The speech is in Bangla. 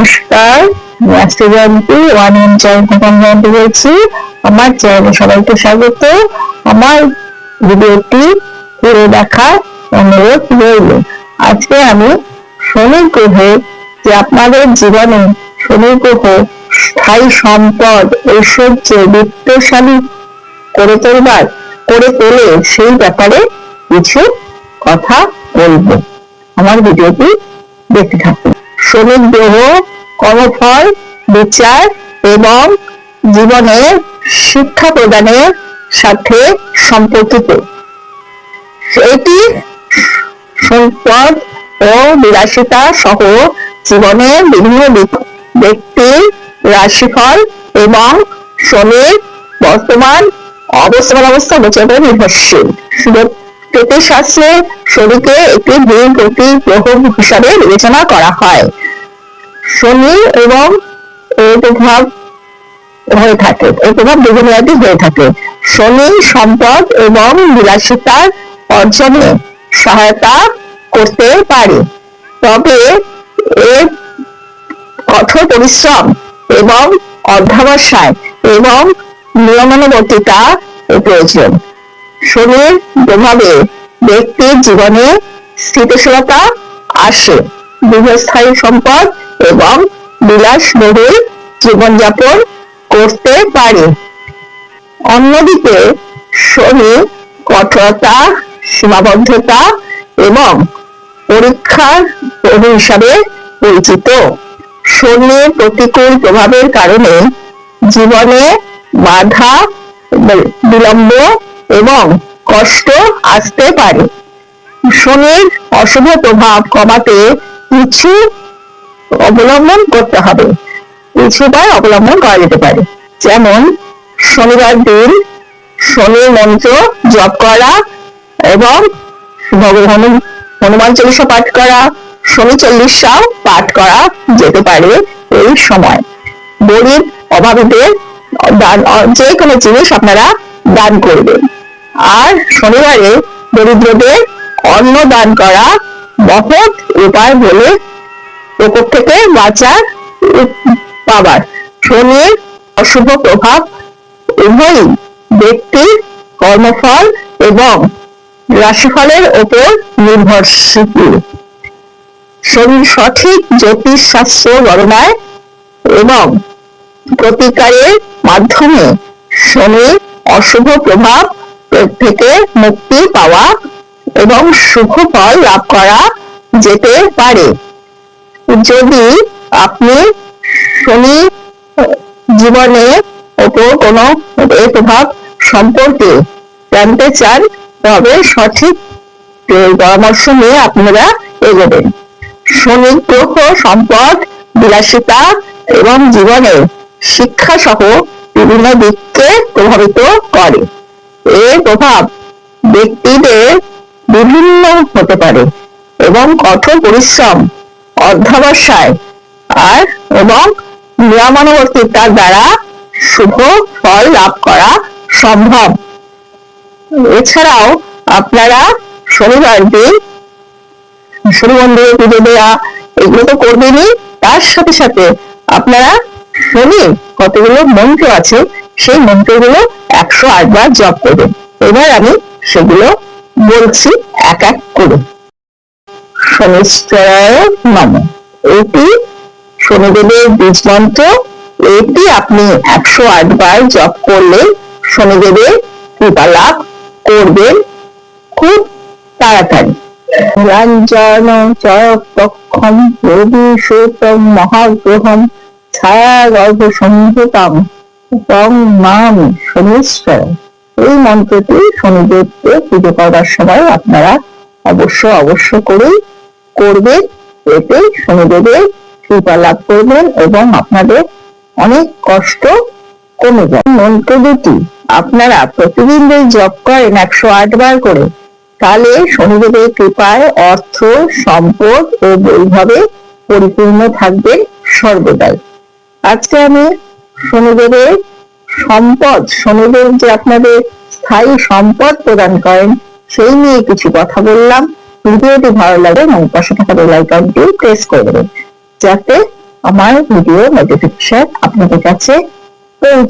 নমস্কার রাষ্ট্রীয় Jayanti one M channel Jayanti বলছি আমার চ্যানেলে সবাইকে স্বাগত। আমার ভিডিওটি পুরো দেখা অনুরোধ রইল। আজকে আমি শনি গ্রহে, যে আপনাদের জীবনে শনি গ্রহ স্থায়ী সম্পদ, ঐশ্বর্য, বিত্তশালী করে তোলবার, করে তোলে সেই ব্যাপারে কিছু কথা বলব। আমার ভিডিওটি দেখতে থাকুন। শনি গ্রহ কর্মফল বিচার এবং জীবনের শিক্ষা প্রদানের সাথে সম্পর্কিত। এটি সম্পদ ও বিলাসিতা সহ জীবনের বিভিন্ন ব্যক্তির রাশিফল এবং শনির বর্তমান অবস্থান অবস্থা গোচরে নির্ভরশীল। জ্যোতিষশাস্ত্রে শনিকে একটি বৃহস্পতি গ্রহ হিসাবে বিবেচনা করা হয়। শনি এবং এর প্রভাব হয়ে থাকে। এই প্রভাব দুজনেরই হয়ে থাকে। শনি সম্পদ এবং বিলাসিতার অর্জনে সহায়তা করতে পারে। তবে এর কঠোর পরিশ্রম এবং অধ্যাবসায় এবং নিয়মানুবর্তিতা প্রয়োজন। শনির প্রভাবে ব্যক্তির জীবনে স্থিতিশীলতা আসে। দীর্ঘস্থায়ী সম্পদ এবং বিলাসবহুল জীবনযাপন করতে পারে। অন্যদিকে শনি কঠোরতা, সীমাবদ্ধতা এবং পরীক্ষার প্রভু হিসাবে পরিচিত। শনির প্রতিকূল প্রভাবের কারণে জীবনে বাধা, বিলম্ব এবং কষ্ট আসতে পারে। শনির অশুভ প্রভাব কমাতে কিছু অবলম্বন করতে হবে। কিছু উপায় অবলম্বন করা যেতে পারে। যেমন, শনিবার দিন শনির মন্ত্র জপ করা এবং ভগবান হনুমান চল্লিশা পাঠ করা, শনি চল্লিশাও পাঠ করা যেতে পারে এই সময়। গরিব অভাবীদের দান, যে কোনো জিনিস আপনারা দান করবেন। আর শনিবারে দরিদ্রদের অন্ন দান করা মহৎ উপায় বলে প্রকোপ থেকে বাঁচার পাবার শনির অশুভ প্রভাব, উভয়ই ব্যক্তির কর্মফল এবং রাশিফলের ওপর নির্ভরশীল। শনির সঠিক জ্যোতিষ শাস্ত্র গণনায় এবং প্রতিকারের মাধ্যমে শনির অশুভ প্রভাব থেকে মুক্তি পাওয়া এবং শুভ ফল লাভ করা যেতে পারে। যদি আপনি শনি জীবনে ওপর কোনো প্রভাব সম্পর্কে জানতে চান, তবে সঠিক পরামর্শ নিয়ে আপনারা এগোবেন। শনি গ্রহ সম্পদ, বিলাসিতা এবং জীবনের শিক্ষা সহ বিভিন্ন দিককে প্রভাবিত করে। এর প্রভাব ব্যক্তিদের বিভিন্ন হতে পারে এবং কঠোর পরিশ্রম অধ্যাবসায় আর এবং নিয়মানুবর্তিতার দ্বারা শুভ ফল লাভ করা সম্ভব। এছাড়াও আপনারা শনিবার দিন শনি মন্দিরে পুজো দেওয়া এগুলো তো করবেনই। তার সাথে সাথে আপনারা শনি কতগুলো মন্ত্র আছে, সেই মন্ত্রগুলো একশো আট বার জপ করবেন। এবার আমি সেগুলো বলছি এক এক করে। শনিশ্চরায় নম। এটি শনিদেবের বীজ মন্ত্র। এটি আপনি একশো আট বার জপ করলে শনিদেবের কৃপা লাভ করবেন খুব তাড়াতাড়ি। রঞ্জন চরপক্ষম রবি মহাগ্রহম ছায়া গর্ভ সম্ভুতম তং নাম শনিশ্বর এই মন্ত্রটি শনিদেবকে পুজো করার সময় আপনারা অবশ্য অবশ্য করেই করবেন এতে শনিদেবের কৃপা লাভ করবেন এবং আপনাদের অনেক কষ্ট কমে যায় মন্ত্র দুটি আপনারা প্রতিদিন যদি জপ করেন একশো আট বার করে। তাহলে শনিদেবের কৃপায় অর্থ, সম্পদ ও বৈভবে পরিপূর্ণ থাকবে সর্বদাই। আজকে আমি শনিদেবের সম্পদ, শনিদেব যে আপনাদের স্থায়ী সম্পদ প্রদান করেন, সেই নিয়ে কিছু কথা বললাম। ভিডিওটি ভালো লাগে এবং পাশে থাকা বেল আইকনটি প্রেস করে দেবেন। যাতে আমার ভিডিও নোটিফিকেশন আপনাদের কাছে পৌঁছে